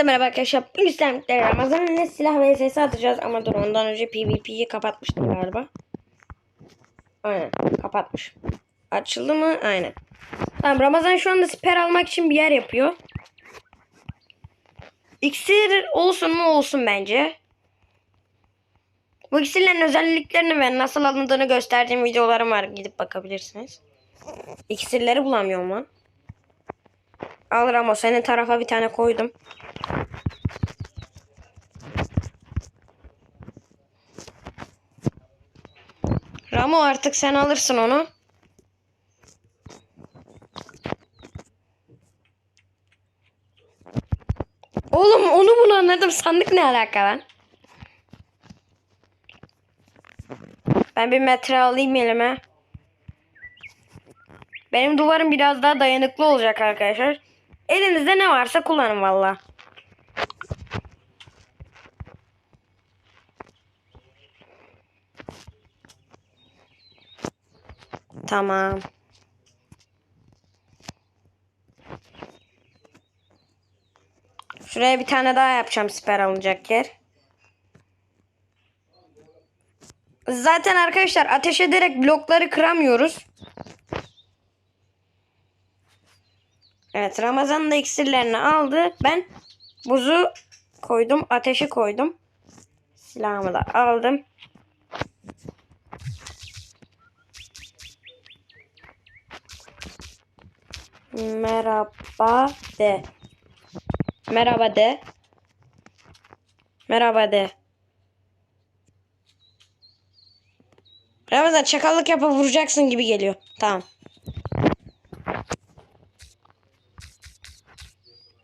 Hepinize merhaba arkadaşlar. Bugün istenlikleri Ramazan'ın ne silah vs atacağız ama dur ondan önce PvP'yi kapatmıştım galiba. Aynen kapatmış. Açıldı mı? Aynen. Tamam Ramazan şu anda siper almak için bir yer yapıyor. İksir olsun mu olsun bence. Bu iksirlerin özelliklerini ve nasıl alındığını gösterdiğim videolarım var. Gidip bakabilirsiniz. İksirleri bulamıyorum lan. Al Ramo senin tarafa bir tane koydum. Ramo artık sen alırsın onu. Oğlum onu bunu anladım. Sandık ne alaka lan? Ben bir metre alayım elime. Benim duvarım biraz daha dayanıklı olacak arkadaşlar. Elinizde ne varsa kullanın valla. Tamam. Şuraya bir tane daha yapacağım siper alınacak yer. Zaten arkadaşlar ateş ederek blokları kıramıyoruz. Evet Ramazan da iksirlerini aldı. Ben buzu koydum. Ateşi koydum. Silahımı da aldım. Merhaba de. Merhaba de. Merhaba de. Ramazan çakallık yapıp vuracaksın gibi geliyor. Tamam.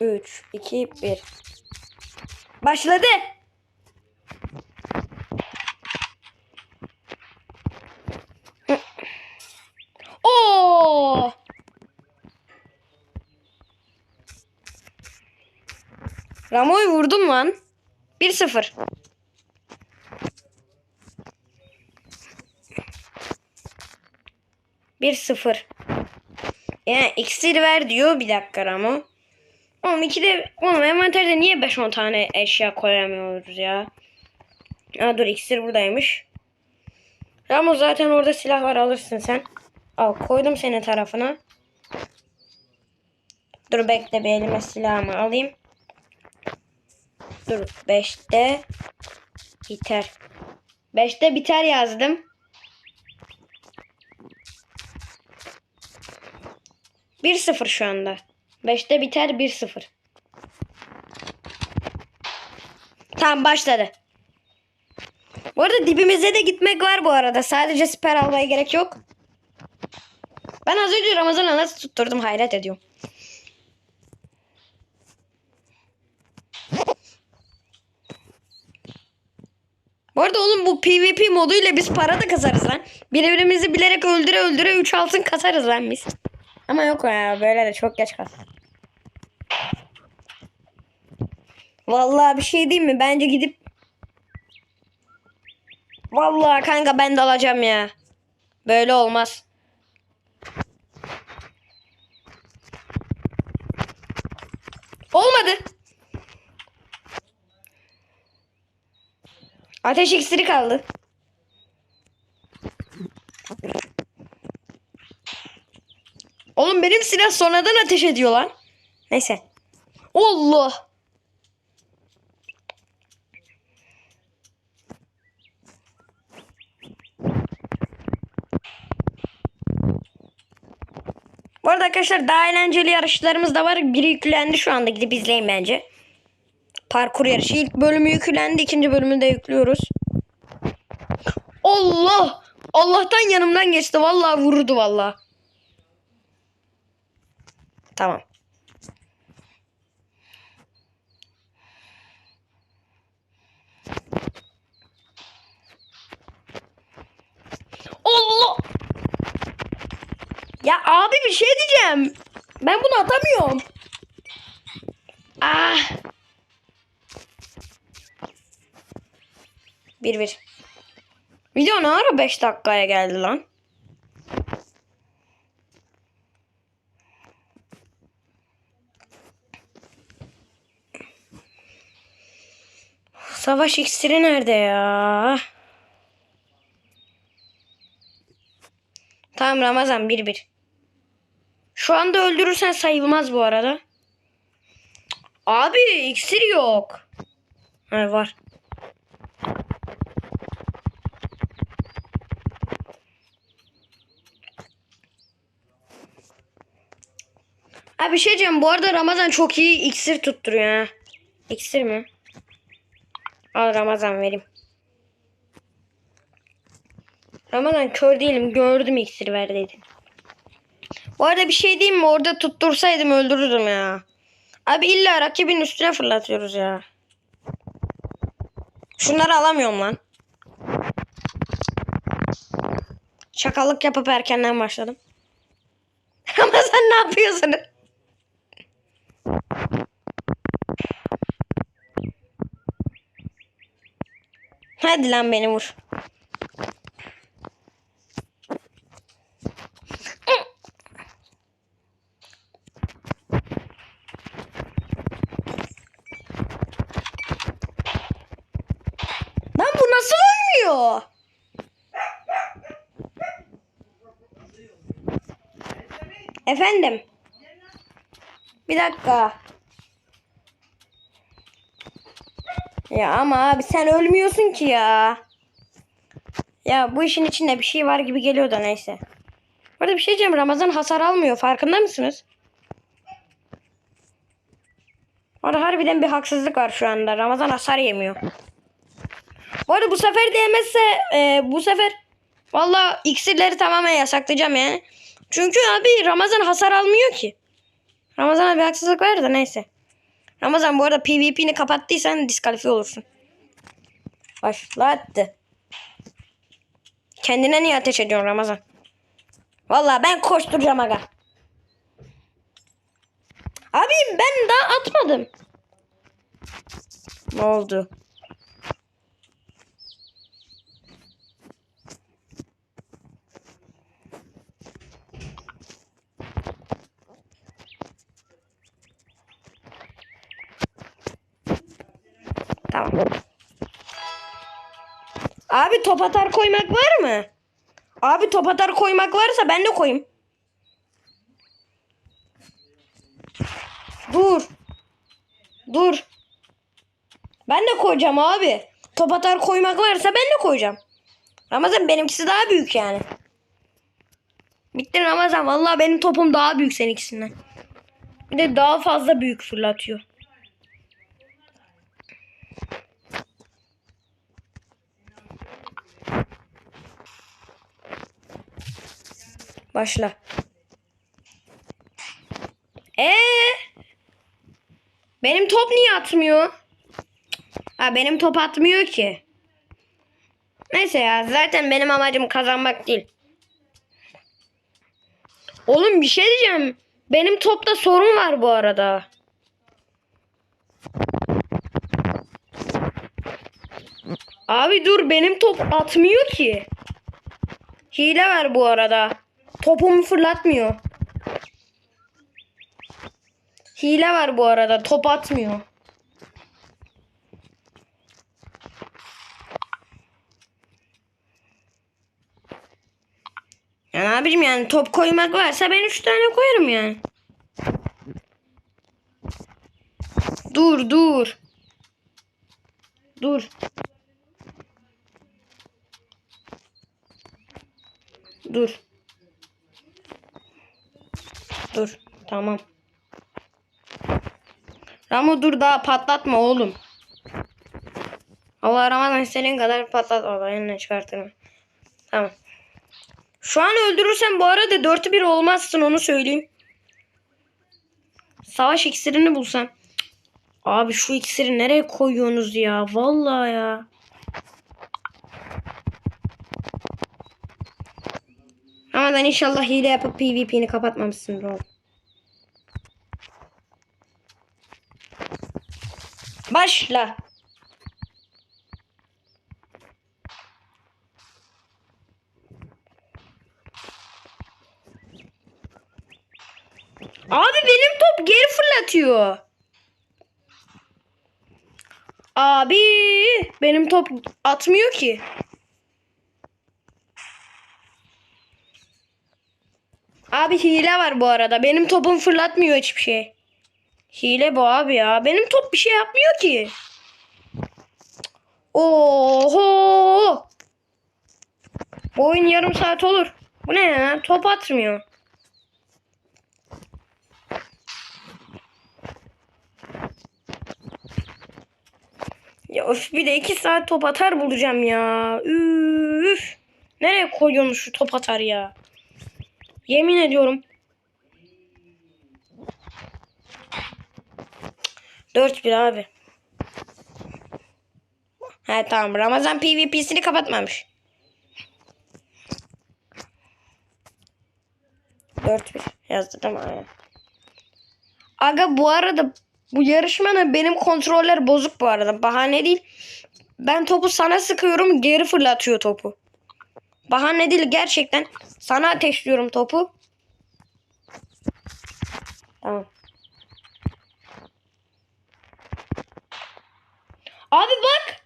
3, 2, 1. Başladı. Oo! Ramo'yu vurdum lan. 1-0. Bir sıfır. Yani iksir ver diyor. Bir dakika Ramo. Oğlum ikide oğlum envanterde niye 5-10 tane eşya koyamıyoruz ya? Aa dur iksir buradaymış. Ramo zaten orada silah var alırsın sen. Al koydum senin tarafına. Dur bekle bir elime silahımı alayım. Dur 5'te biter. 5'te biter yazdım. Bir sıfır şu anda. 5'te biter 1-0. Tamam başladı. Bu arada dibimize de gitmek var bu arada. Sadece siper almaya gerek yok. Ben az önce Ramazan'a nasıl tutturdum hayret ediyorum. Bu arada oğlum bu PvP moduyla biz para da kazarız lan. Birbirimizi bilerek öldüre öldüre 3 altın kasarız lan biz. Ama yok ya böyle de çok geç kaldı. Vallahi bir şey diyeyim mi? Bence gidip Vallahi kanka ben de alacağım ya. Böyle olmaz. Olmadı. Ateş iksiri kaldı. Oğlum benim silah sonradan ateş ediyor lan. Neyse. Allah. Bu arada arkadaşlar daha eğlenceli yarışlarımız da var. Biri yüklendi şu anda gidip izleyin bence. Parkur yarışı. İlk bölümü yüklendi. ikinci bölümü de yüklüyoruz. Allah! Allah'tan yanımdan geçti. Vallahi vurdu vallahi. Tamam. Allah! Ya abi bir şey diyeceğim. Ben bunu atamıyorum. Ah. Bir bir. Video ne ara 5 dakikaya geldi lan? Savaş iksiri nerede ya? Tamam Ramazan 1-1. Şu anda öldürürsen sayılmaz bu arada. Abi iksir yok. Ha, var. Abi bir şey diyeceğim. Bu arada Ramazan çok iyi iksir tutturuyor ha. İksir mi? Al Ramazan vereyim. Ramazan kör değilim. Gördüm iksir ver dedin. Bu arada bir şey diyeyim mi? Orada tuttursaydım öldürürdüm ya. Abi illa rakibin üstüne fırlatıyoruz ya. Şunları alamıyorum lan. Çakallık yapıp erkenden başladım. Ramazan ne yapıyorsun? Hadi lan beni vur. Lan bu nasıl ölmüyor? Efendim. Bir dakika. Ya ama abi sen ölmüyorsun ki ya. Ya bu işin içinde bir şey var gibi geliyor da neyse. Burada bir şey diyeceğim. Ramazan hasar almıyor. Farkında mısınız? Orada harbiden bir haksızlık var şu anda. Ramazan hasar yemiyor. Bu arada bu sefer de yemezse e, bu sefer valla iksirleri tamamen yasaklayacağım yani. Çünkü abi Ramazan hasar almıyor ki. Ramazan'a bir haksızlık var da neyse. Ramazan bu arada PvP'ni kapattıysan diskalifiye olursun. Başlattı. Kendine niye ateş ediyorsun Ramazan? Valla ben koşturacağım aga. Abim ben daha atmadım. Ne oldu? Abi top atar koymak var mı? Abi top atar koymak varsa ben de koyayım. Dur. Dur. Ben de koyacağım abi. Top atar koymak varsa ben de koyacağım. Ramazan benimkisi daha büyük yani. Bitti Ramazan. Vallahi benim topum daha büyük seninkisinden. Bir de daha fazla büyük fırlatıyor. Başla. Ee? Benim top niye atmıyor? Ha benim top atmıyor ki. Neyse ya zaten benim amacım kazanmak değil. Oğlum bir şey diyeceğim. Benim topta sorun var bu arada. Abi dur benim top atmıyor ki. Hile var bu arada. Topumu fırlatmıyor. Hile var bu arada. Top atmıyor. Yani abicim yani top koymak varsa ben üç tane koyarım yani. Dur dur. Dur. Dur. Dur. Tamam. Ramo dur daha patlatma oğlum. Allah Ramazan senin kadar patlat olayını çıkartırım. Tamam. Şu an öldürürsen bu arada 4'ü 1 olmazsın onu söyleyeyim. Savaş iksirini bulsam. Abi şu iksiri nereye koyuyorsunuz ya? Vallahi ya. Ramazan inşallah hile yapıp PvP'ni kapatmamışsındır oğlum. Başla. Abi benim top geri fırlatıyor. Abi benim top atmıyor ki. Abi hile var bu arada. Benim topum fırlatmıyor hiçbir şey. Hile bu abi ya. Benim top bir şey yapmıyor ki. Oho. Bu oyun yarım saat olur. Bu ne ya? Top atmıyor. Ya öf bir de iki saat top atar bulacağım ya. Üf. Nereye koyuyorsun şu top atar ya? Yemin ediyorum. 4-1 abi. Ha tamam Ramazan PvP'sini kapatmamış. 4-1 yazdı tamam. Aga bu arada bu yarışmanın benim kontroller bozuk bu arada. Bahane değil. Ben topu sana sıkıyorum geri fırlatıyor topu. Bahane değil gerçekten. Sana ateşliyorum topu. Tamam. Abi bak.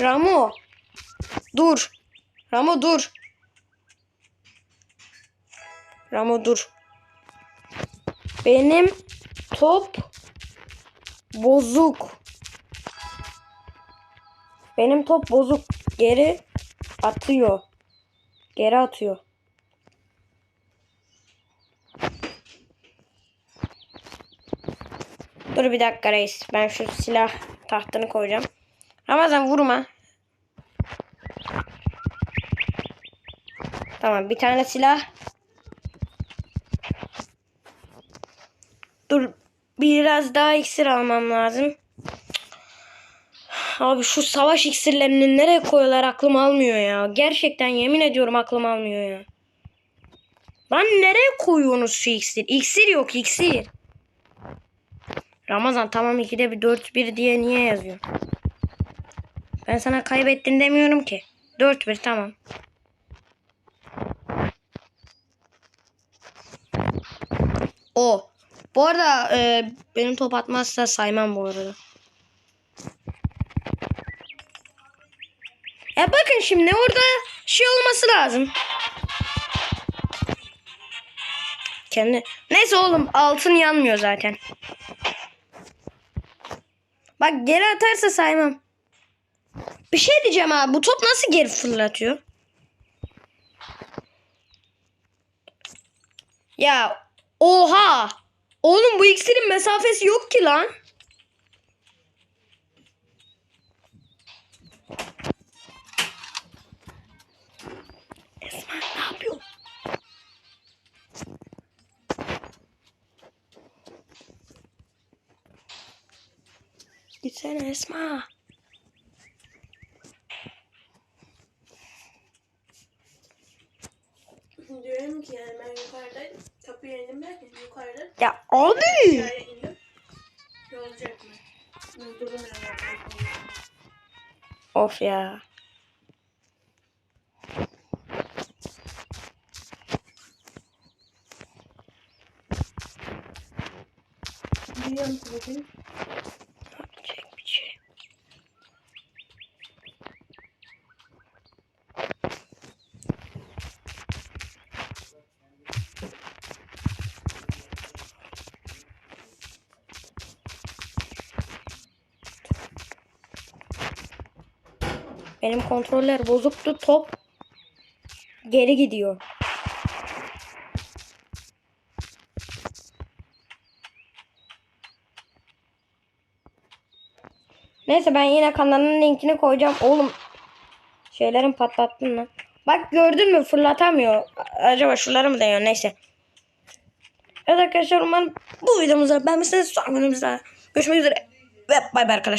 Ramo. Dur. Ramo dur. Ramo dur. Benim top bozuk. Benim top bozuk. Geri atıyor. Geri atıyor. Dur bir dakika reis. Ben şu silah tahtını koyacağım. Ramazan vurma. Tamam bir tane silah. Dur biraz daha iksir almam lazım. Abi şu savaş iksirlerini nereye koyuyorlar aklım almıyor ya. Gerçekten yemin ediyorum aklım almıyor ya. Lan nereye koyuyorsunuz şu iksir? İksir yok iksir. Ramazan tamam 2'de bir 4-1 diye niye yazıyor? Ben sana kaybettin demiyorum ki. 4-1 tamam. O. Bu arada e, benim top atmazsa saymam bu arada. Ya bakın şimdi orada şey olması lazım. Kendi. Neyse oğlum altın yanmıyor zaten. Bak geri atarsa saymam. Bir şey diyeceğim abi. Bu top nasıl geri fırlatıyor? Ya oha. Oğlum bu iksirin mesafesi yok ki lan. Esma ne yapıyor? Gitsene Esma. Diyorum ki yani ben yukarıda kapıya indim derken yukarıda Ya abi. aşağıya indim. Mı? Of ya. Biliyorum bugün. Benim kontroller bozuktu. Top geri gidiyor. Neyse ben yine kanalın linkini koyacağım. Oğlum şeylerin patlattın lan. Bak gördün mü fırlatamıyor. Acaba şunları mı deniyor neyse. Evet arkadaşlar umarım bu videomuzu beğenmişsiniz. Son videomuzda görüşmek üzere. Ve bay bay arkadaşlar.